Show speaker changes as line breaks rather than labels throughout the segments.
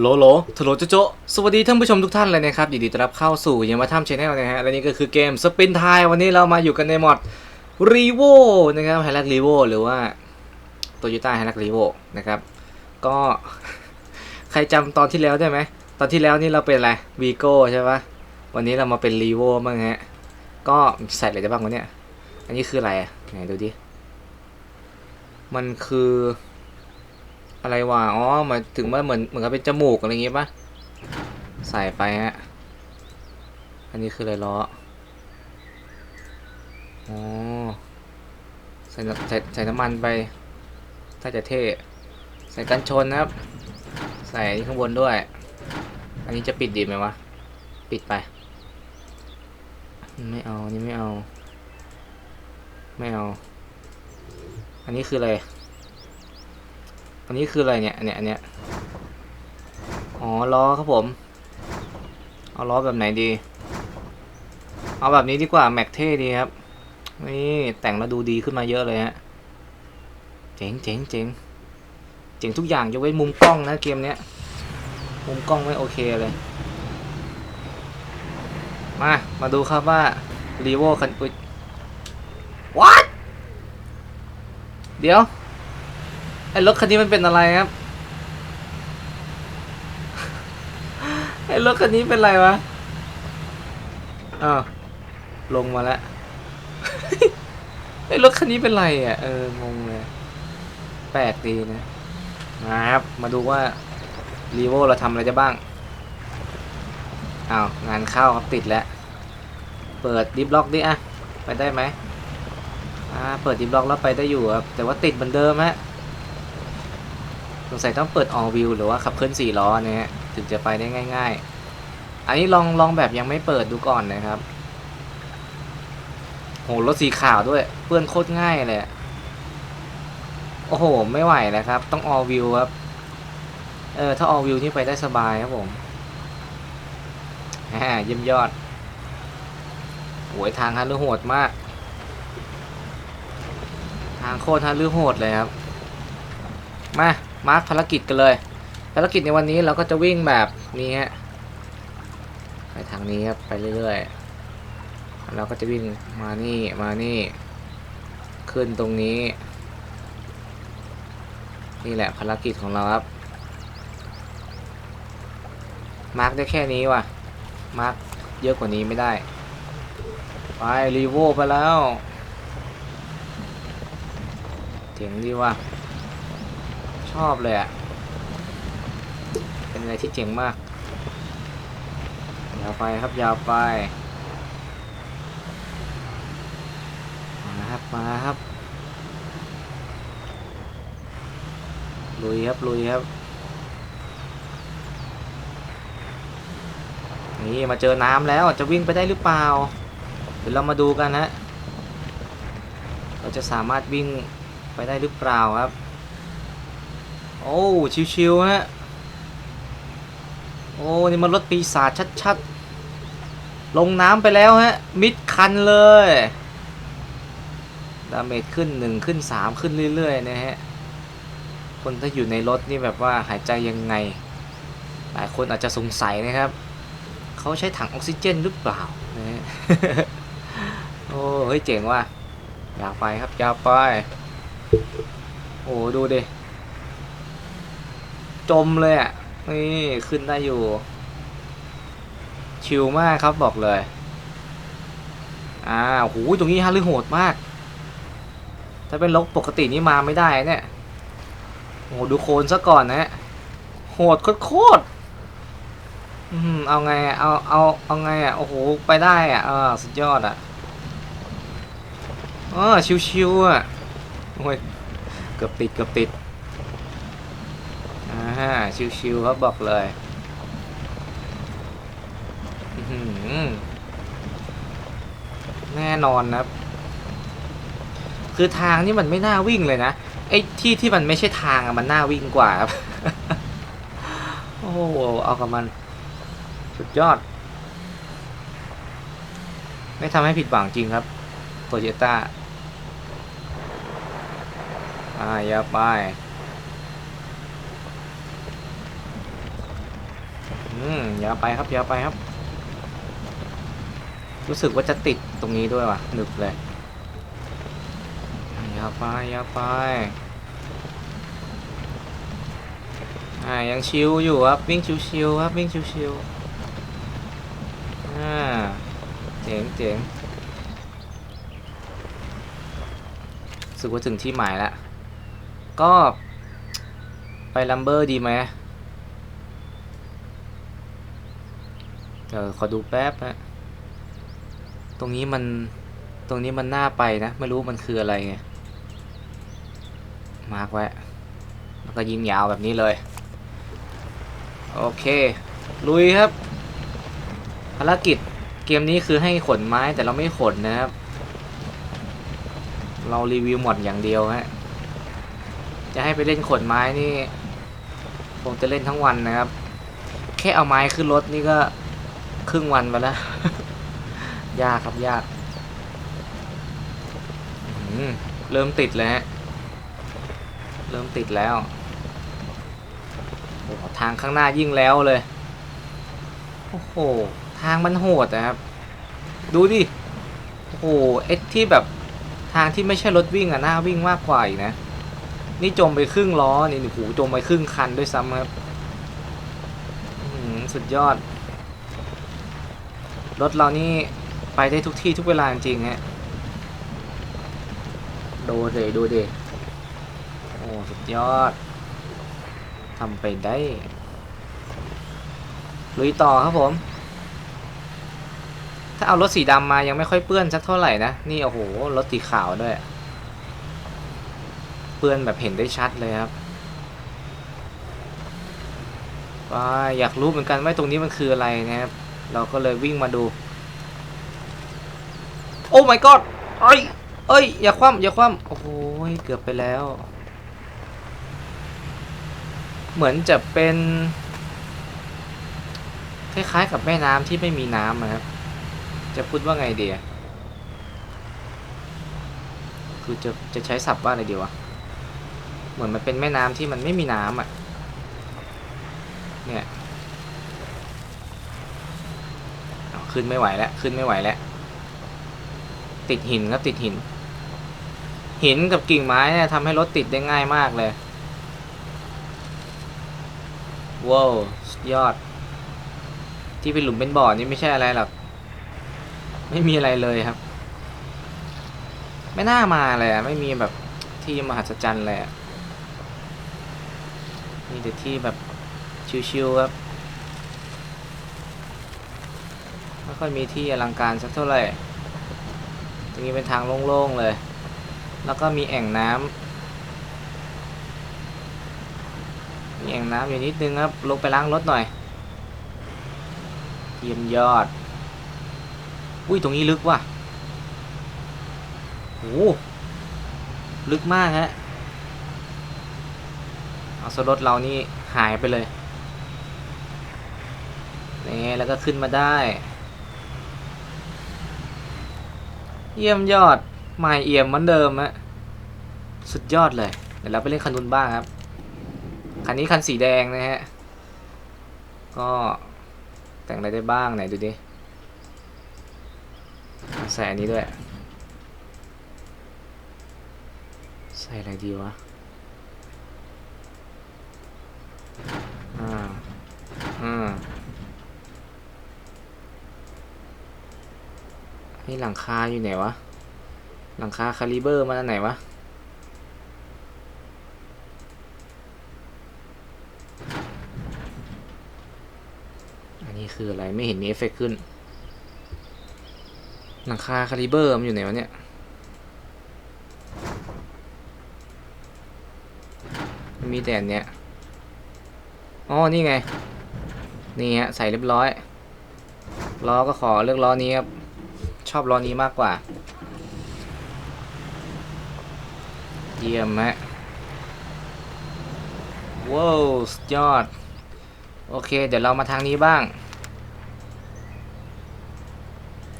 โหลโหลโถโลโจโจสวัสดีท่านผู้ชมทุกท่านเลยนะครับ ยินดีต้อนรับเข้าสู่ยามาทัมชาแนลนะฮะ และนี่ก็คือเกมสปินไทยวันนี้เรามาอยู่กันในมอดรีโวนะครับไฮรักรีโวหรือว่าโตโยต้าไฮรักรีโวนะครับ ก็ใครจำตอนที่แล้วได้ไหม ตอนที่แล้วนี่เราเป็นอะไรวีโก้ใช่ปะวันนี้เรามาเป็นรีโวบ้างฮะ ก็ใส่อะไรได้บ้างวะเนี่ย อันนี้คืออะไรอะ ไหนดูดิ มันคือ อะไรวะอ๋อหมายถึงว่าเหมือนเหมือนกับเป็นจมูกอะไรอย่างงี้ปะใส่ไปฮะอันนี้คืออะไรล้ออ๋อใส่ใส่ใส่น้ำมันไป ถ้าจะเท่ใส่กันชนนะครับ ใส่อันนี้ข้างบนด้วย อันนี้จะปิดดีไหมวะ ปิดไป ไม่เอานนี้ไม่เอา ไม่เอา อันนี้คืออะไร อันนี้คืออะไรเนี่ยเนี้ยเนี้ยอ๋อล้อครับผม เอาล้อแบบไหนดี เอาแบบนี้ดีกว่าแม็กเท่ดีครับ นี่แต่งแล้วดูดีขึ้นมาเยอะเลยฮะ เจ๋งเจ๋งเจ๋งเจ๋งทุกอย่างยกเว้นมุมกล้องนะเกมเนี้ย มุมกล้องไม่โอเคเลย มา มาดูครับว่ารีโวคันอุย what เดี๋ยว ไอ้รถคันนี้มันเป็นอะไรครับ ไอ้รถคันนี้เป็นอะไรวะอ้าวลงมาแล้ว ไอ้รถคันนี้เป็นไรอะ เออ งงเลย แปลกดีนะ มาครับ มาดูว่ารีโวเราทำอะไรได้บ้าง อ้าว งานเข้าครับติดแล้ว เปิดดิฟล็อกดิอะ ไปได้ไหมอ่า เปิดดิฟล็อกแล้วไปได้อยู่ครับ แต่ว่าติดเหมือนเดิมฮะ สงสัยต้องเปิด all view หรือว่าขับเคลื่อนสี่ล้อนะฮะถึงจะไปได้ง่าย ๆ อันนี้ลองลองแบบยังไม่เปิดดูก่อนนะครับโหรถสีขาวด้วย เปื้อนโคตรง่ายเลยโอ้โห ไม่ไหวแล้วครับ ต้อง all view ครับ เออ ถ้า all view นี่ไปได้สบายครับผมฮ่าเยี่ยมยอดโหยทางฮันลือโหดมาก ทางโคตรฮันลือโหดเลยครับ มา มาร์คภารกิจกันเลย ภารกิจในวันนี้เราก็จะวิ่งแบบนี้ฮะไปทางนี้ครับไปเรื่อยๆเราก็จะวิ่งมานี่มานี่ ขึ้นตรงนี้ นี่แหละภารกิจของเราครับ มาร์คได้แค่นี้ว่ะ มาร์คเยอะกว่านี้ไม่ได้ ไปรีโวไปแล้วเจ๋งดีว่ะ ชอบเลยอะเป็นอะไรที่เจ๋งมาก ยาวไปครับยาวไป มาครับ มาครับ ลุยครับ ลุยครับ นี่มาเจอน้ำแล้วจะวิ่งไปได้หรือเปล่า เดี๋ยวเรามาดูกันนะ เราจะสามารถวิ่งไปได้หรือเปล่าครับ โอ้ชิวๆฮะโอ้นี่มันรถปีศาจชัดๆ ลงน้ำไปแล้วฮะ มิดคันเลย ดาเมจขึ้นหนึ่งขึ้นสามขึ้นเรื่อยๆนะฮะ คนถ้าอยู่ในรถนี่แบบว่าหายใจยังไง หลายคนอาจจะสงสัยนะครับ เขาใช้ถังออกซิเจนหรือเปล่านะฮะโอ้เฮ้ยเจ๋งว่ะอยาวไปครับยาวไป โอ้ดูดิ จมเลยอะ นี่ขึ้นได้อยู่ ชิลมากครับบอกเลย อ่าโหตรงนี้ฮาลือโหดมาก ถ้าเป็นรถปกตินี่มาไม่ได้เนี่ยโอ้โหดูโคลนซะก่อนนะโหดโคตรอืมเอาไงเอาเอาเอาไงอะโอ้โหไปได้อะอ่าสุดยอดอะอ๋อชิวๆอะโอ้ยเกือบติดเกือบติด อ่าชิวๆครับบอกเลยแน่นอนนะครับคือทางนี่มันไม่น่าวิ่งเลยนะไอ้ที่ที่มันไม่ใช่ทางอะมันน่าวิ่งกว่าครับโอ้โหเอากับมัน สุดยอด ไม่ทำให้ผิดหวังจริงครับโตโยต้าอ่าอย่าไป อืมอย่าไปครับอย่าไปครับ รู้สึกว่าจะติดตรงนี้ด้วยว่ะหนึบเลยอย่าไปอย่าไปอ่ายังชิวอยู่ครับวิ่งชิวๆครับวิ่งชิวๆอ่าเจ๋งเจ๋งรู้สึกว่าถึงที่หมายแล้วก็ไปลัมเบอร์ดีไหม เออขอดูแป๊บฮะตรงนี้มันตรงนี้มันน่าไปนะ ไม่รู้มันคืออะไรไงมาร์กไว้แล้วก็ยิงยาวแบบนี้เลย โอเค ลุยครับ ภารกิจเกมนี้คือให้ขนไม้แต่เราไม่ขนนะครับ เรารีวิวหมดอย่างเดียวฮะจะให้ไปเล่นขนไม้นี่คงจะเล่นทั้งวันนะครับ แค่เอาไม้ขึ้นรถนี่ก็ ครึ่งวันไปแล้ว ยากครับยาก เริ่มติดเลยฮะเริ่มติดแล้วโอ้ทางข้างหน้ายิ่งแล้วเลย โอ้โห ทางมันโหดนะครับ ดูดิ โอ้โหไอ้ที่แบบทางที่ไม่ใช่รถวิ่งอะหน้าวิ่งมากกว่าอีกนะ นี่จมไปครึ่งล้อ นี่โอ้โหจมไปครึ่งคันด้วยซ้ำครับสุดยอด รถเรานี่ไปได้ทุกที่ทุกเวลาจริงๆฮะดูเดดูเดโอ้สุดยอดทำไปได้ลุยต่อครับผม ถ้าเอารถสีดำมายังไม่ค่อยเปื้อนสักเท่าไหร่นะ นี่โอ้โห รถสีขาวด้วย เปื้อนแบบเห็นได้ชัดเลยครับว้าอยากรู้เหมือนกันว่าตรงนี้มันคืออะไรนะครับ เราก็เลยวิ่งมาดู โอ้ my god เอ้ย เอ้ย อย่าคว่ำอย่าคว่ำโอ้โหเกือบไปแล้ว เหมือนจะเป็น คล้ายๆกับแม่น้ำที่ไม่มีน้ำอะครับ จะพูดว่าไงดีอะคือจะจะใช้ศัพท์ว่าอะไรดีวะ เหมือนมันเป็นแม่น้ำที่มันไม่มีน้ำอะ เนี่ยเอา ขึ้นไม่ไหวแล้วขึ้นไม่ไหวแล้วติดหินครับติดหิน หินกับกิ่งไม้เนี่ยทำให้รถติดได้ง่ายมากเลยว้าวยอด ที่เป็นหลุมเป็นบ่อนี่ไม่ใช่อะไรหรอกไม่มีอะไรเลยครับ ไม่น่ามาเลยอะไม่มีแบบที่มหัศจรรย์เลยมีแต่ที่แบบชิวๆครับ ไม่ค่อยมีที่อลังการสักเท่าไหร่ ตรงนี้เป็นทางโล่งๆเลย แล้วก็มีแอ่งน้ำมีแอ่งน้ำอยู่นิดนึงครับ ลงไปล้างรถหน่อยเยี่ยมยอด อุ้ยตรงนี้ลึกว่ะโอ้ลึกมากฮะ เอาสรถเรานี่หายไปเลยนี่แล้วก็ขึ้นมาได้ เยี่ยมยอดไม่เอี่ยมเหมือนเดิมฮะสุดยอดเลย เดี๋ยวเราไปเล่นคันนู้นบ้างครับ คันนี้คันสีแดงนะฮะ ก็แต่งอะไรได้บ้างไหนดูดิใส่อันนี้ด้วย ใส่อะไรดีวะ อ่า อ่า นี่หลังคาอยู่ไหนวะ หลังคาคาลิเบอร์มันอันไหนวะ อันนี้คืออะไรไม่เห็นมีเอฟเฟกต์ขึ้น หลังคาคาลิเบอร์มันอยู่ไหนวะเนี่ยม,มีแต่เนี้ยอ๋อ นี่ไง นี่ฮะ ใส่เรียบร้อย ล้อก็ขอเลือกล้อนี้ครับ อบล้อนี้มากกว่า เยี่ยมฮะว้าวสุดยอด โอเค เดี๋ยวเรามาทางนี้บ้าง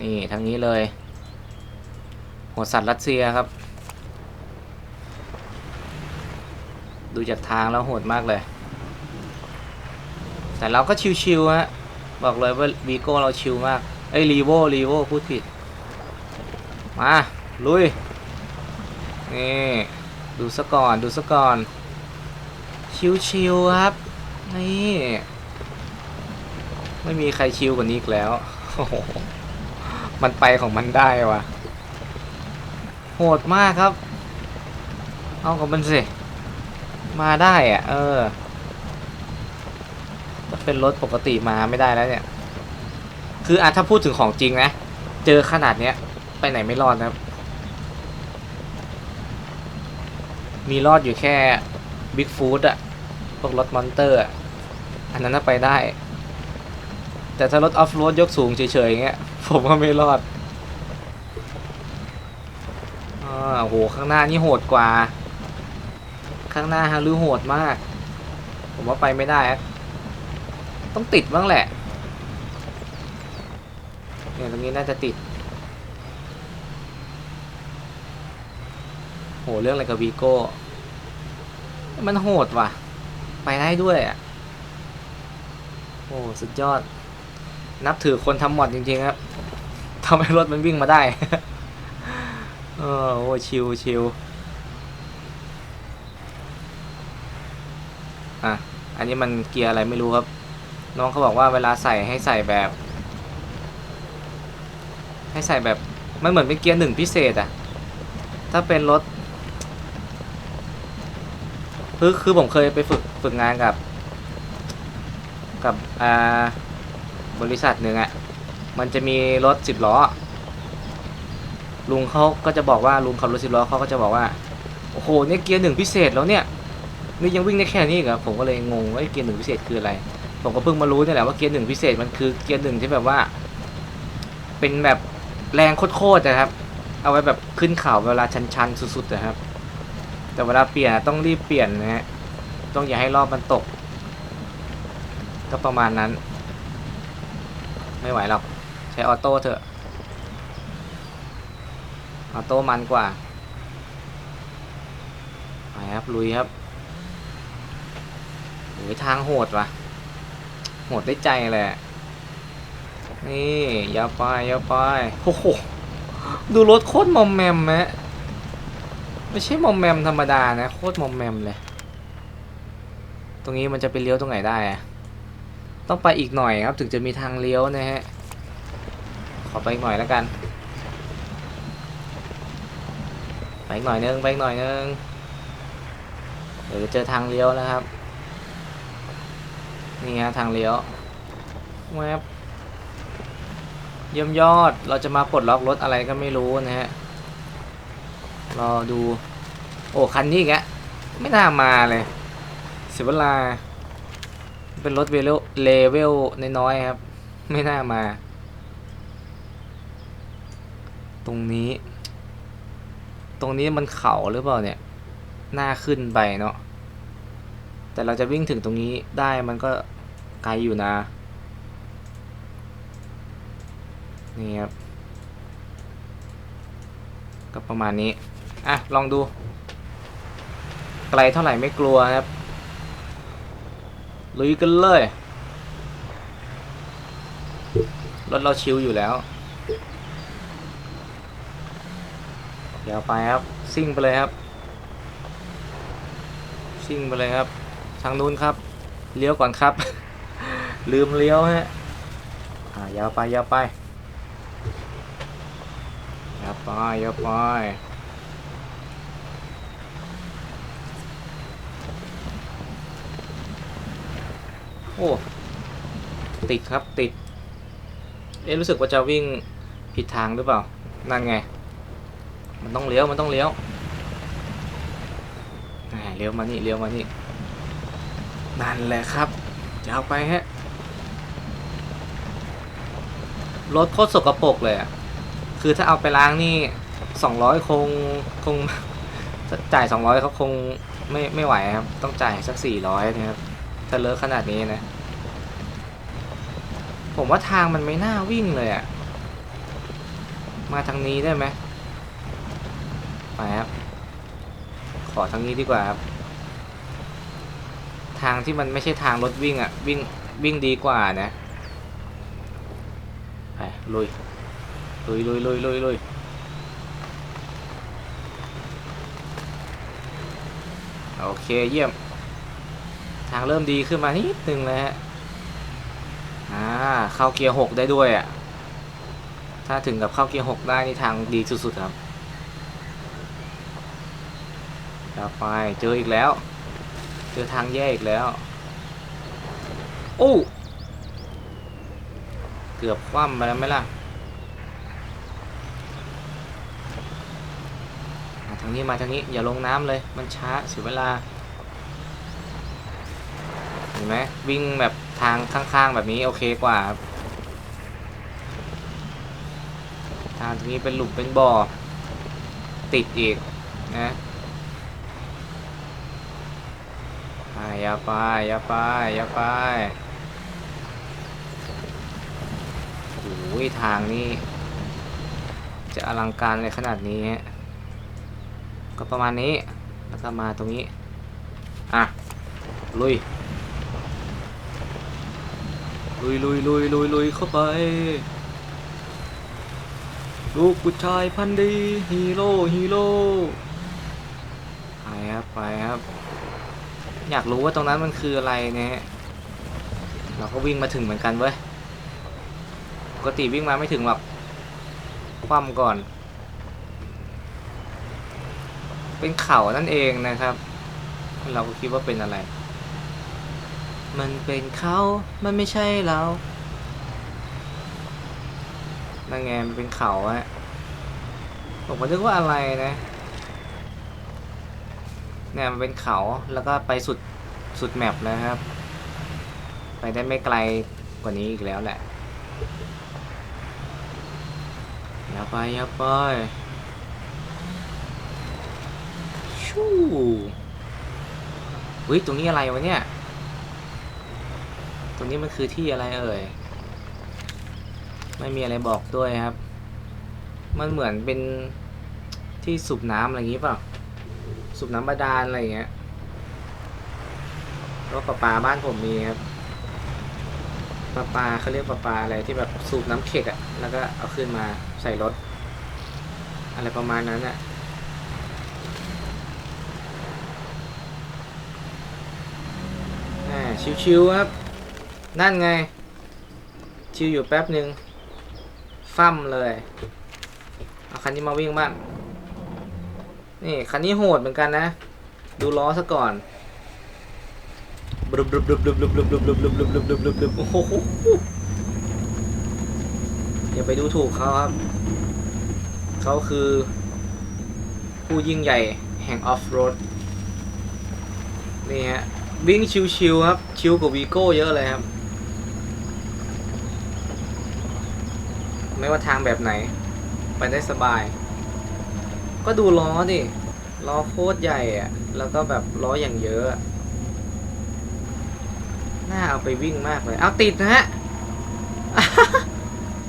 นี่ ทางนี้เลยหัวสัตว์รัสเซียครับ ดูจากทางแล้วโหดมากเลย แต่เราก็ชิวๆฮะบอกเลยว่าวีโก้เราชิวมาก เอ้ยรีโวรีโวพูดผิด มา ลุย นี่ ดูซะก่อน ดูซะก่อน ชิวๆครับ นี่ ไม่มีใครชิวกว่านี้อีกแล้ว มันไปของมันได้วะโหดมากครับ เอากับมันสิ มาได้อะเออถ้าเป็นรถปกติมาไม่ได้แล้วเนี่ย คืออะถ้าพูดถึงของจริงนะ เจอขนาดเนี้ย ไปไหนไม่รอดนะครับ มีรอดอยู่แค่บิ๊กฟูดอะพวกรถมอนเตอร์อะอันนั้นน่ะไปได้ แต่ถ้ารถออฟโรดยกสูงเฉยๆอย่างเงี้ย ผมว่าไม่รอดอ่าโห ข้างหน้านี่โหดกว่า ข้างหน้าฮารุโหดมาก ผมว่าไปไม่ได้ ต้องติดบ้างแหละเนี่ยตรงนี้น่าจะติด โห เรื่องอะไรกับวีโก้ มันโหดว่ะ ไปได้ด้วยอะ โอ้สุดยอด นับถือคนทำหมดจริงๆครับทำให้รถมันวิ่งมาได้เออโอ้ชิวชิวอะ อันนี้มันเกียร์อะไรไม่รู้ครับ น้องเขาบอกว่าเวลาใส่ให้ใส่แบบ ให้ใส่แบบ มันเหมือนเป็นเกียร์หนึ่งพิเศษอะถ้าเป็นรถ คือคือผมเคยไปฝึกฝึกงานกับ กับอ่าบริษัทหนึ่งอะมันจะมีรถสิบล้อ ลุงเขาก็จะบอกว่าลุงขับรถสิบล้อเขาก็จะบอกว่า โอ้โหเนี่ยเกียร์หนึ่งพิเศษแล้วเนี่ย นี่ยังวิ่งได้แค่นี้เหรอผมก็เลยงงว่าเกียร์หนึ่งพิเศษคืออะไร ผมก็เพิ่งมารู้นี่แหละว่าเกียร์หนึ่งพิเศษมันคือเกียร์หนึ่งที่แบบว่า เป็นแบบแรงโคตรๆนะครับ เอาไว้แบบขึ้นเขาเวลาชันๆสุดๆนะครับ แต่เวลาเปลี่ยนต้องรีบเปลี่ยนนะฮะ ต้องอย่าให้รอบมันตก ก็ประมาณนั้น ไม่ไหวหรอก ใช้ออโต้เถอะ ออโต้มันกว่าไปครับ ลุยครับโอ้ยทางโหดว่ะ โหดได้ใจเลยอะนี่ยาวไปยาวไปโอ้โห ดูรถโคตรมอมแมมแมะ ไม่ใช่มอมแมมธรรมดานะโคตรมอมแมมเลย ตรงนี้มันจะไปเลี้ยวตรงไหนได้อะต้องไปอีกหน่อยครับถึงจะมีทางเลี้ยวนะฮะ ขอไปอีกหน่อยแล้วกัน ไปอีกหน่อยนึงไปอีกหน่อยนึงเดี๋ยวจะเจอทางเลี้ยวแล้วครับ นี่ฮะทางเลี้ยวแวบเยี่ยมยอดเราจะมาปลดล็อกรถอะไรก็ไม่รู้นะฮะ รอดู โอ้คันนี้อีกไม่น่ามาเลยเสียเวลา เป็นรถเวลเลเวลน้อยๆครับ ไม่น่ามา ตรงนี้ ตรงนี้มันเขาหรือเปล่าเนี่ยหน้าขึ้นไปเนาะแต่เราจะวิ่งถึงตรงนี้ได้มันก็ไกลอยู่นะ นี่ครับ ก็ประมาณนี้ อะ ลองดู ไกลเท่าไหร่ไม่กลัวครับ ลุยกันเลย รถเราชิวอยู่แล้ว เดี๋ยวไปครับ ซิ่งไปเลยครับ ซิ่งไปเลยครับ ทางนู้นครับ เลี้ยวก่อนครับ ลืมเลี้ยวฮะ อ่ายาวไปยาวไปยาวไปยาวไป โอ้ ติดครับติด เอ๊รู้สึกว่าจะวิ่งผิดทางหรือเปล่า นั่นไง มันต้องเลี้ยว มันต้องเลี้ยวอ่าเลี้ยวมานี่เลี้ยวมานี่ นั่นแหละครับจะเอาไปฮะ รถโคตรสกปรกเลยอะ คือถ้าเอาไปล้างนี่สองร้อยคงคงจ่ายสองร้อยเขาคงไม่ไม่ไหวครับ ต้องจ่ายสักสี่ร้อยนะครับ ถ้าเลอะขนาดนี้นะ ผมว่าทางมันไม่น่าวิ่งเลยอะมาทางนี้ได้ไหมไปครับ ขอทางนี้ดีกว่าครับ ทางที่มันไม่ใช่ทางรถวิ่งอะวิ่งวิ่งดีกว่านะ ไปลุยลุยลุยลุยลุยลุยโอเคเยี่ยม ทางเริ่มดีขึ้นมานิดนึงแล้วฮะอ่าเข้าเกียร์หกได้ด้วยอะถ้าถึงกับเข้าเกียร์หกได้นี่ทางดีสุดๆครับต่อไปเจออีกแล้ว เจอทางแยกอีกแล้วโอ้เกือบคว่ำไปแล้วไหมล่ะทางนี้มาทางนี้อย่าลงน้ำเลยมันช้าเสียเวลา ไหมวิ่งแบบทางข้างๆแบบนี้โอเคกว่า ทางตรงนี้เป็นหลุมเป็นบ่อ ติดอีกนะอย่าไปอย่าไปอย่าไปโอ้ยทางนี้ จะอลังการเลยขนาดนี้ ก็ประมาณนี้แล้วก็มาตรงนี้ อะ ลุย ลุยลุยลุยลุยลุยเข้าไป ลูกผู้ชายพันดีฮีโร่ฮีโร่ไปครับไปครับ อยากรู้ว่าตรงนั้นมันคืออะไรเนี่ยเราก็วิ่งมาถึงเหมือนกันเว้ยปกติวิ่งมาไม่ถึงหรอกคว่ำก่อน เป็นเขานั่นเองนะครับ เราก็คิดว่าเป็นอะไร มันเป็นเขา มันไม่ใช่เรานั่นไงมันเป็นเขาอะผมก็นึกว่าอะไรนะเนี่ยมันเป็นเขาแล้วก็ไปสุดสุดแมปแล้วครับ ไปได้ไม่ไกลกว่านี้อีกแล้วแหละอย่าไปอย่าไปชู้เฮ้ยตรงนี้อะไรวะเนี่ย รงนี้มันคือที่อะไรเอ่ย ไม่มีอะไรบอกด้วยครับ มันเหมือนเป็นที่สูบน้ำอะไรอย่างงี้เปล่า สูบน้ำบาดาลอะไรอย่างเงี้ย รถประปาบ้านผมมีครับ ประปาเขาเรียกประปาอะไรที่แบบสูบน้ำเค็กอะแล้วก็เอาขึ้นมาใส่รถ อะไรประมาณนั้นอะอ่าชิวๆครับ นั่นไง ชิวอยู่แป๊บหนึ่งฟั่มเลย เอาคันนี้มาวิ่งบ้าง นี่ คันนี้โหดเหมือนกันนะ ดูล้อซะก่อนบลุบลุบลุบลุบลุบลุบลุบลุบลุบลุบลุบลุบลุบลุบโอ้โหอย่าไปดูถูกเขาครับ เขาคือ ผู้ยิ่งใหญ่แห่งออฟโรด นี่ฮะ วิ่งชิวๆครับ ชิวกว่าวีโก้เยอะเลยครับ ไม่ว่าทางแบบไหน ไปได้สบาย ก็ดูล้อดิล้อโคตรใหญ่อะแล้วก็แบบล้ออย่างเยอะน่าเอาไปวิ่งมากเลย เอาติดนะฮะ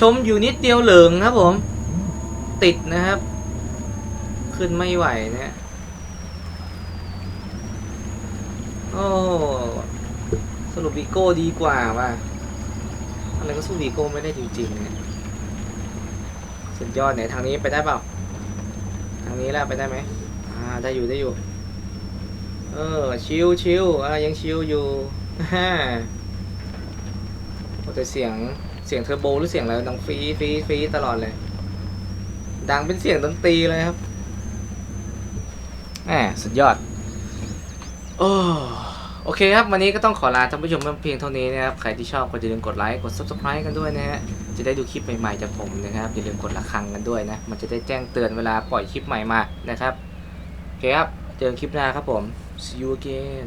ชมอยู่นิดเดียวเหลิงครับผม ติดนะครับ ขึ้นไม่ไหวเนะโอ้สรุปวีโก้ดีกว่าว่ะอะไรก็สู้วีโก้ไม่ได้จริงๆเนี่ย สุดยอดไหนทางนี้ไปได้เปล่า ทางนี้แล้วไปได้ไหมอ่าได้อยู่ได้อยู่ เออชิวชิวอ่ายังชิวอยู่ฮ่าโอ้แต่เสียงเสียงเทอร์โบหรือเสียงอะไรดังฟีฟีฟีตลอดเลย ดังเป็นเสียงดนตรีเลยครับแหมสุดยอดโอ้โอเคครับ วันนี้ก็ต้องขอลาท่านผู้ชมเพียงเท่านี้นะครับ ใครที่ชอบก็อย่าลืมกดไลค์ กด subscribe กันด้วยนะฮะ จะได้ดูคลิปใหม่ๆจากผมนะครับ อย่าลืมกดระฆังกันด้วยนะ มันจะได้แจ้งเตือนเวลาปล่อยคลิปใหม่มานะครับ โอเคครับ เจอกันคลิปหน้าครับผม see you again